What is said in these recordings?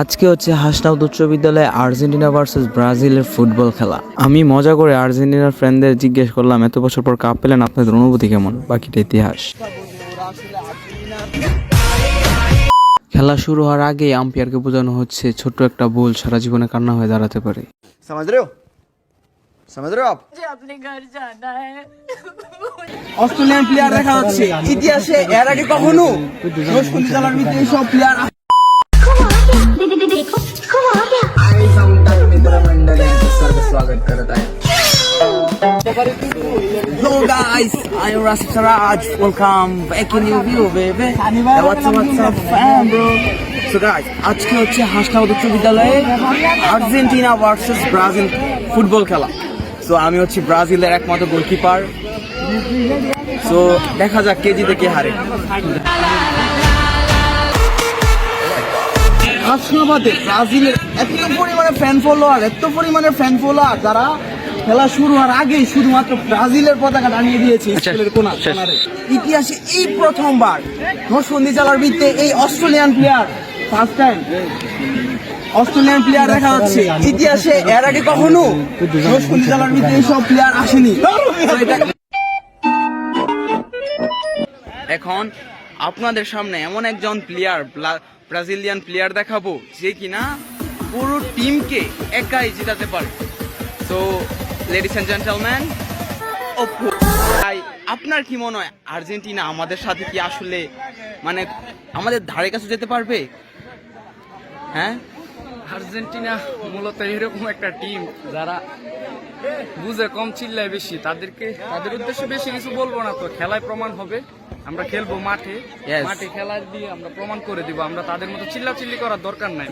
আজকে হচ্ছে হাসনাউদ উচ্চ বিদ্যালয়ে আর্জেন্টিনা ভার্সেস ব্রাজিলের ফুটবল খেলা। আমি মজা করে আর্জেন্টিনার ফ্রেন্ডদের জিজ্ঞেস করলাম এত বছর পর কাপ পেলেন আপনাদের অনুভূতি কেমন? বাকিটা ইতিহাস। খেলা শুরু হওয়ার আগে আম্পায়ারকে বোঝানো হচ্ছে ছোট্ট একটা ভুল সারা জীবনে কান্না হয়ে দাঁড়াতে পারে। অস্ট্রেলিয়ান প্লেয়ার দেখা যাচ্ছে। ইতিহাসে এর আগে কখনো সব player Hello guys, I'm Rasif Saraj. Welcome back in new view, baby. What's up, what's up, fam, bro? So guys, আজকে হচ্ছে হাসনাবাদ উচ্চ বিদ্যালয়ে আর্জেন্টিনা ভার্সেস ব্রাজিল ফুটবল খেলা সো আমি হচ্ছে ব্রাজিলের একমাত্র গোলকিপার সো দেখা যাক কে জিতে কে হারে হাসনাবাদে ব্রাজিলের এত পরিমাণে ফ্যান ফলোয়ার এত পরিমাণে ফ্যান ফলোয়ার যারা খেলা শুরু হওয়ার আগেই শুধুমাত্র ব্রাজিলের পতাকা টানিয়ে দিয়েছে স্কুলের কোনা। ইতিহাসে এই প্রথমবার নরসন্দী জেলার ভিত্তে এই Australian player first time Australian player দেখা যাচ্ছে। ইতিহাসে এর আগে কখনো নরসন্দী জেলার ভিত্তে এইসব প্লেয়ার আসেনি। এখন আপনাদের সামনে এমন একজন প্লেয়ার ব্রাজিলিয়ান প্লেয়ার দেখাবো যে কিনা পুরো টিমকে একাই জিতাতে পারে। তো লেডিস এন্ড ওপো তাই আপনার কি মনে হয় আর্জেন্টিনা আমাদের সাথে কি আসলে মানে আমাদের ধারে কাছে যেতে পারবে? হ্যাঁ? আর্জেন্টিনা মূলত এরকম একটা টিম যারা বুঝে কম চিল্লায় বেশি। তাদেরকে তাদের উদ্দেশ্যে বেশি কিছু বলব না তো খেলায় প্রমাণ হবে। আমরা খেলব মাঠে। মাঠে খেলা দিয়ে আমরা প্রমাণ করে দিব। আমরা তাদের মতো চিল্লা চিল্লি করার দরকার নাই।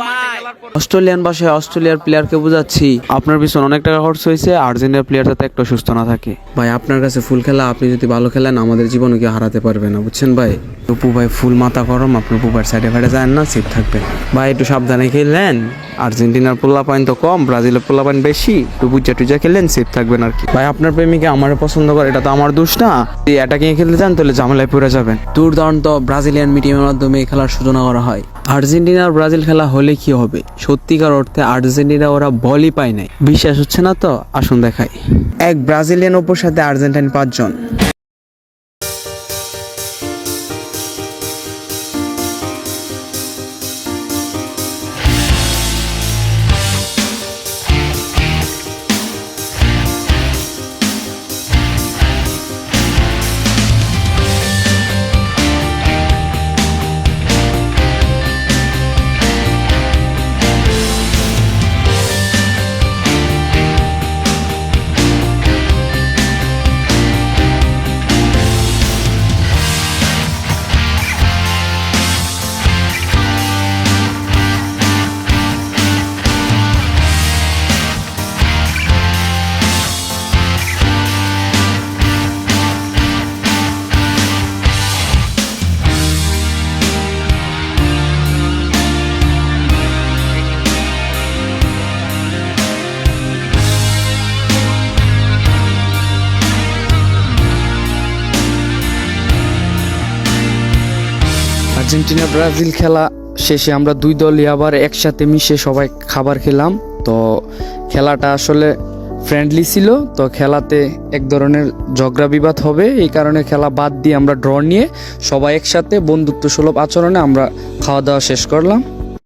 ভাই। অস্ট্রেলিয়ান ভাষায় অস্ট্রেলিয়ার প্লেয়ারকে বোঝাচ্ছি। আপনার পিছনে অনেক টাকা খরচ হয়েছে আর্জেন্টিনার প্লেয়ার যাতে একটু সুস্থ না থাকে। ভাই আপনার কাছে ফুল খেলা আপনি যদি ভালো খেলেন আমাদের জীবনে কি হারাতে পারবে না বুঝছেন ভাই? উপু ভাই ফুল মাথা গরম আপনি উপু ভাইয়ের সাইডে ফাইডে যান না সেফ থাকবেন। ভাই একটু সাবধানে খেললেন আর্জেন্টিনার পোলা পয়েন্ট তো কম ব্রাজিলের পোলা পয়েন্ট বেশি একটু বুঝা টুজা খেললেন সেফ থাকবেন আর কি। ভাই আপনার প্রেমিকা আমার পছন্দ করে এটা তো আমার দোষ না। যদি এটা কিনে খেলতে চান তাহলে ঝামেলায় পড়ে যাবেন। দুর্দান্ত ব্রাজিলিয়ান মিডিয়ামের মাধ্যমে এই খেলার সূচনা করা হয়। আর্জেন্টিনা আর ব্রাজিল খেলা হলে কি হবে? সত্যিকার অর্থে আর্জেন্টিনা ওরা বলই পায় নাই। বিশ্বাস হচ্ছে না তো? আসুন দেখাই। এক ব্রাজিলিয়ান ওপর সাথে আর্জেন্টাইন পাঁচজন। আর্জেন্টিনা, ব্রাজিল খেলা শেষে আমরা দুই দলই আবার একসাথে মিশে সবাই খাবার খেলাম। তো খেলাটা আসলে ফ্রেন্ডলি ছিল, তো খেলাতে এক ধরনের ঝগড়া বিবাদ হবে, এই কারণে খেলা বাদ দিয়ে আমরা ড্র নিয়ে সবাই একসাথে বন্ধুত্ব সুলভ আচরণে আমরা খাওয়া দাওয়া শেষ করলাম।